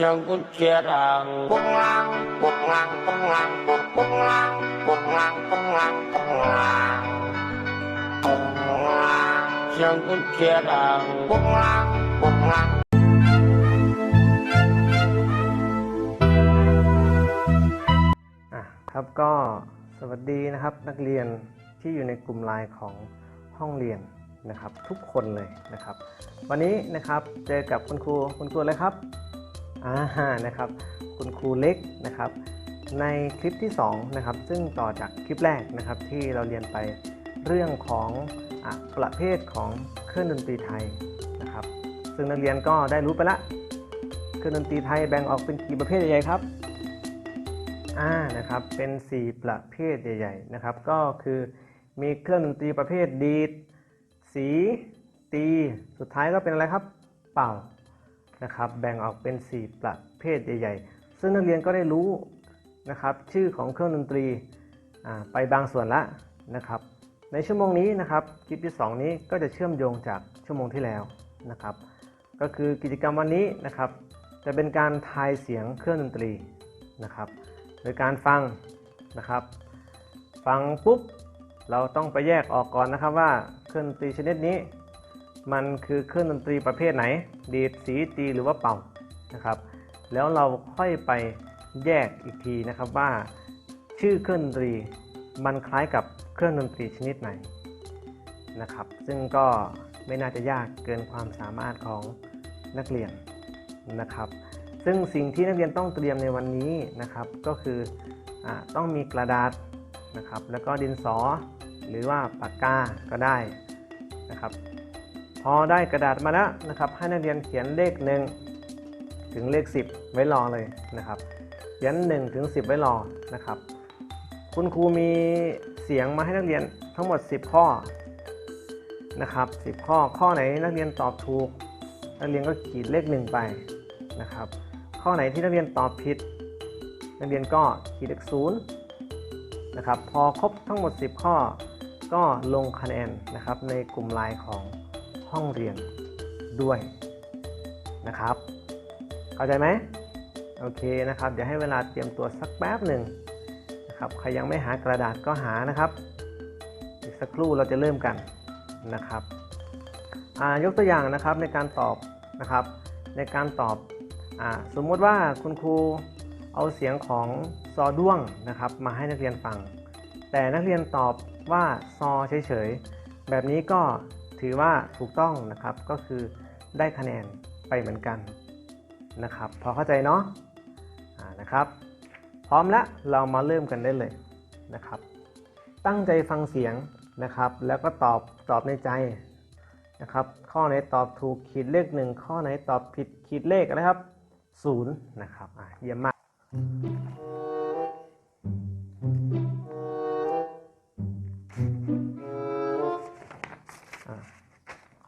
เสียงกุญแจดังปุ้งลังปุ้งลังปุ้งลังปุ้งปุ้งลังปุ้งลังปุ้งลังปุ้งลังปุ้งลังเสียงกุญแจดังปุ้งลังปุ้งลังครับก็สวัสดีนะครับนักเรียนที่อยู่ในกลุ่มไลน์ของห้องเรียนนะครับทุกคนเลยนะครับ วันนี้นะครับเจอกับคุณครูคุณครูอะไรครับ อ่านะครับคุณครูเล็กนะครับในคลิปที่2นะครับซึ่งต่อจากคลิปแรกนะครับที่เราเรียนไปเรื่องของอประเภทของเครื่องดนตรีไทยนะครับ ซึ่งนักเรียนก็ได้รู้ไปละเครื่องดนตรีไทยแบ่งออกเป็นกี่ประเภทใหญ่ๆครับอ่านะครับเป็น 4 ประเภทใหญ่ๆนะครับ ก็คือมีเครื่องดนตรีประเภทดีดสีตี สุดท้ายก็เป็นอะไรครับ เป่า นะครับแบ่งออกเป็น 4 ประเภทใหญ่ ๆ ซึ่งนักเรียนก็ได้รู้นะครับชื่อของเครื่องดนตรีไปบางส่วนละนะครับในชั่วโมงนี้นะครับคลิปที่ 2 นี้ก็จะเชื่อมโยงจากชั่วโมงที่แล้วนะครับก็คือกิจกรรมวันนี้นะครับจะเป็นการทายเสียงเครื่องดนตรีนะครับโดยการฟังนะครับ ฟังปุ๊บเราต้องไปแยกออกก่อนนะครับว่าเครื่องดนตรีชนิดนี้ มันคือเครื่องดนตรีประเภทไหน ดีดสีตีหรือว่าเป่านะครับ แล้วเราค่อยไปแยกอีกทีนะครับว่า ชื่อเครื่องดนตรีมันคล้ายกับเครื่องดนตรีชนิดไหนนะครับ ซึ่งก็ไม่น่าจะยากเกินความสามารถของนักเรียนนะครับ ซึ่งสิ่งที่นักเรียนต้องเตรียมในวันนี้นะครับ ก็คืออต้องมีกระดาษนะครับ แล้วก็ดินสอ หรือว่าปากกาก็ได้นะครับ อได้กระดาษมาแล้วนะครับให้นักเรียนเขียนเลขหนึ่งถึงเลข 10 ไว้รอเลยนะครับเขียน1ถึง10 ไว้รอนะครับ คุณครูมีเสียงมาให้นักเรียนทั้งหมด 10 ข้อนะครับ 10 ข้อข้อไหนนักเรียนตอบถูก นักเรียนก็ขีดเลขหนึ่งไปนะครับ ข้อไหนที่นักเรียนตอบผิด นักเรียนก็ขีดเลขศูนย์นะครับพอครบทั้งหมด 10 ข้อก็ลงคะแนนนะครับในกลุ่มไลน์ของ ห้องเรียนด้วยนะครับ เข้าใจไหมโอเคนะครับ เดี๋ยวให้เวลาเตรียมตัวสักแป๊บหนึ่งนะครับ ใครยังไม่หากระดาษก็หานะครับ อีกสักครู่เราจะเริ่มกันนะครับยกตัวอย่างนะครับในการตอบนะครับ ในการตอบอสมมติว่าคุณครูเอาเสียงของซอด้วงนะครับ มาให้นักเรียนฟัง แต่นักเรียนตอบว่าซอเฉยๆ แบบนี้ก็ ถือว่าถูกต้องนะครับก็คือได้คะแนนไปเหมือนกันนะครับ พอเข้าใจเนาะนะครับ พร้อมแล้วเรามาเริ่มกันได้เลยนะครับ ตั้งใจฟังเสียงนะครับ แล้วก็ตอบตอบในใจนะครับ ข้อไหนตอบถูกขีดเลขหนึ่งข้อไหนตอบผิดขีดเลขอะครับศูนย์นะครับเยี่ยมมาก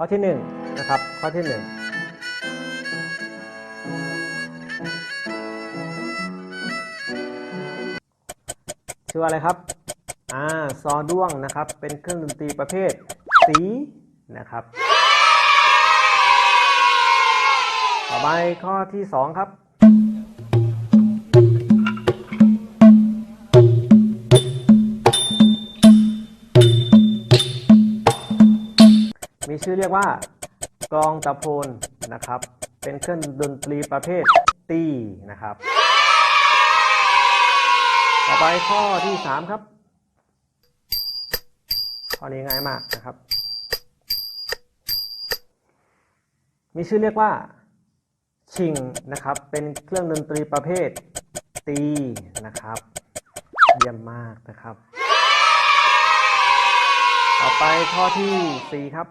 ข้อที่หนึ่งนะครับข้อที่หนึ่งชื่ออะไรครับ อ่า ซอด้วงนะครับ เป็นเครื่องดนตรีประเภทสีนะครับ ต่อไปข้อที่ 2 ครับ ชื่อเรียกว่ากลองตะโพนนะครับ เป็นเครื่องดนตรีประเภทตีนะครับ ต่อไปข้อที่ 3 ครับข้อนี้ง่ายมากนะครับ มีชื่อเรียกว่าชิงนะครับ เป็นเครื่องดนตรีประเภทตีนะครับ เยี่ยมมากนะครับ ต่อไปข้อที่ 4 ครับ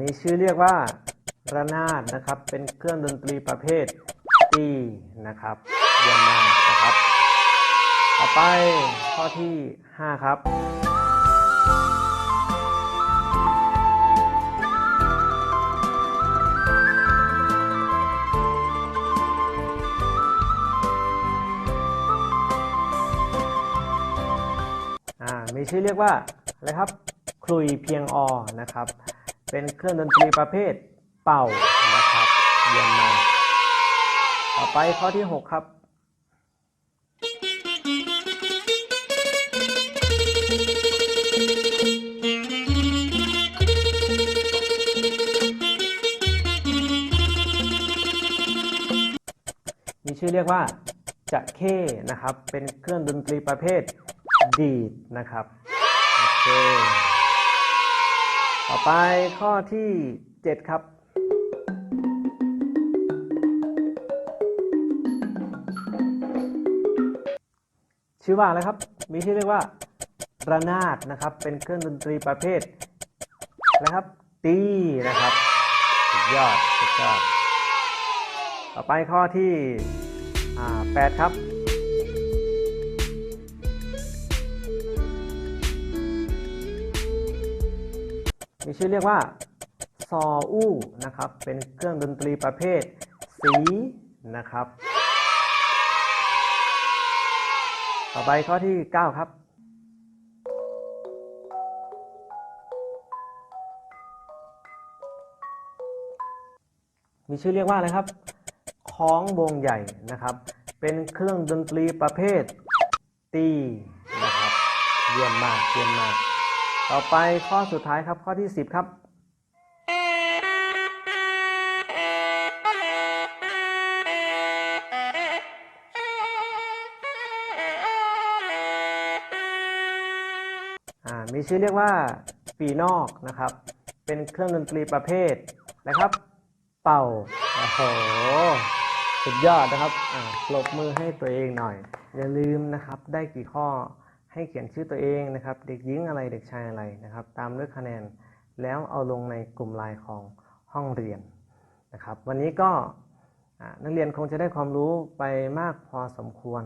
มีชื่อเรียกว่าระนาดนะครับ เป็นเครื่องดนตรีประเภทตีนะครับเยี่ยมมากนะครับ ต่อไปข้อที่ 5 ครับ ชื่อเรียกว่าอะไรครับคลุยเพียงอนะครับ เป็นเครื่องดนตรีประเภทเป่านะครับเยี่ยมมากต่อไปข้อที่ 6 ครับมีชื่อเรียกว่าจะเข้นะครับ เป็นเครื่องดนตรีประเภท ดีดนะครับโอเคต่อไปข้อที่ 7 ครับ ชื่อว่าอะไรครับ มีชื่อเรียกว่าระนาดนะครับ เป็นเครื่องดนตรีประเภทนะครับ ตีนะครับสุดยอดสุดยอด ต่อไปข้อที่อ่า8ครับ มีชื่อเรียกว่าซออู้นะครับ เป็นเครื่องดนตรีประเภท สีนะครับ ต่อไปข้อที่ 9 ครับมีชื่อเรียกว่าอะไรครับคล้องวงใหญ่นะครับ เป็นเครื่องดนตรีประเภทตีนะครับ เยี่ยมมาก เยี่ยมมาก ต่อไปข้อสุดท้ายครับข้อที่ 10 ครับอ่ามีชื่อเรียกว่าปีนอกนะครับ เป็นเครื่องดนตรีประเภทนะครับ เป่า โอ้โห สุดยอดนะครับปรบมือให้ตัวเองหน่อย อย่าลืมนะครับ ได้กี่ข้อ ให้เขียนชื่อตัวเองนะครับ เด็กหญิงอะไรเด็กชายอะไรนะครับ ตามด้วยคะแนนแล้วเอาลงในกลุ่มไลน์ของห้องเรียนนะครับ วันนี้ก็นักเรียนคงจะได้ความรู้ไปมากพอสมควร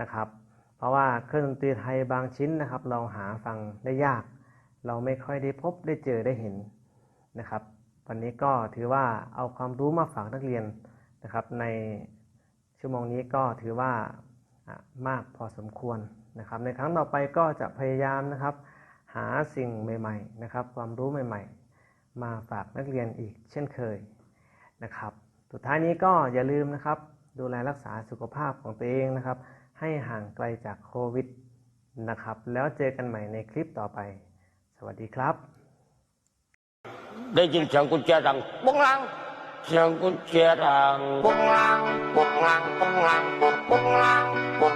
นะครับ เพราะว่าเครื่องดนตรีไทยบางชิ้นนะครับ เราหาฟังได้ยาก เราไม่ค่อยได้พบได้เจอได้เห็นนะครับ วันนี้ก็ถือว่าเอาความรู้มาฝากนักเรียนนะครับ ในชั่วโมงนี้ก็ถือว่ามากพอสมควร นะครับ ในครั้งต่อไปก็จะพยายามนะครับ หาสิ่งใหม่ๆนะครับ ความรู้ใหม่ ๆ มาฝากนักเรียนอีกเช่นเคยนะครับ สุดท้ายนี้ก็อย่าลืมนะครับ ดูแลรักษาสุขภาพของตัวเองนะครับ ให้ห่างไกลจากโควิดนะครับ แล้วเจอกันใหม่ในคลิปต่อไป สวัสดีครับ ได้ยินเสียงกุญแจดังปุ้งลัง เสียงกุญแจดังปุ้งลังปุ้งลังปุ้งลังปุ้งปุ้งลังปุ้